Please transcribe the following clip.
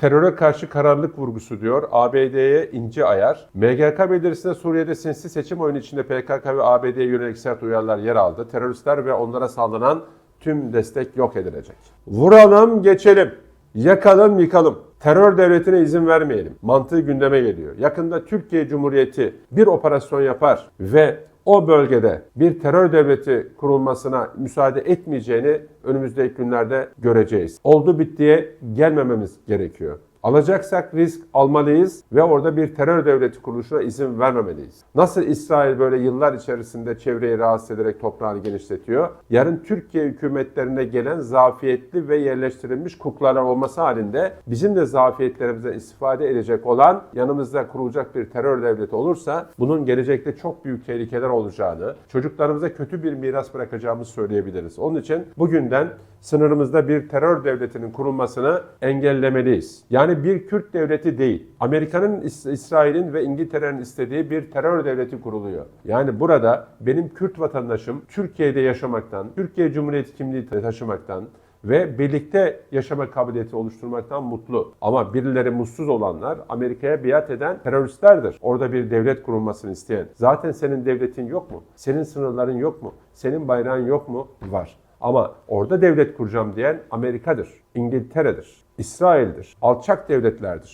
Teröre karşı kararlılık vurgusu diyor. ABD'ye ince ayar. MGK bildirisinde Suriye'de sinsi seçim oyunu içinde PKK ve ABD'ye yönelik sert uyarılar yer aldı. Teröristler ve onlara sağlanan tüm destek yok edilecek. Vuralım geçelim. Yakalım yıkalım. Terör devletine izin vermeyelim. Mantığı gündeme geliyor. Yakında Türkiye Cumhuriyeti bir operasyon yapar ve o bölgede bir terör devleti kurulmasına müsaade etmeyeceğini önümüzdeki günlerde göreceğiz. Oldu bittiye gelmememiz gerekiyor. Alacaksak risk almalıyız ve orada bir terör devleti kuruluşuna izin vermemeliyiz. Nasıl İsrail böyle yıllar içerisinde çevreyi rahatsız ederek toprağını genişletiyor? Yarın Türkiye hükümetlerine gelen zafiyetli ve yerleştirilmiş kuklalar olması halinde bizim de zafiyetlerimizden istifade edecek olan yanımızda kurulacak bir terör devleti olursa bunun gelecekte çok büyük tehlikeler olacağını, çocuklarımıza kötü bir miras bırakacağımızı söyleyebiliriz. Onun için bugünden sınırımızda bir terör devletinin kurulmasını engellemeliyiz. Yani bir Kürt devleti değil. Amerika'nın, İs- İsrail'in ve İngiltere'nin istediği bir terör devleti kuruluyor. Yani burada benim Kürt vatandaşım Türkiye'de yaşamaktan, Türkiye Cumhuriyeti kimliği taşımaktan, ve birlikte yaşama kabiliyeti oluşturmaktan mutlu. Ama birileri mutsuz olanlar Amerika'ya biat eden teröristlerdir. Orada bir devlet kurulmasını isteyen. Zaten senin devletin yok mu? Senin sınırların yok mu? Senin bayrağın yok mu? Var. Ama orada devlet kuracağım diyen Amerika'dır, İngiltere'dir, İsrail'dir, alçak devletlerdir.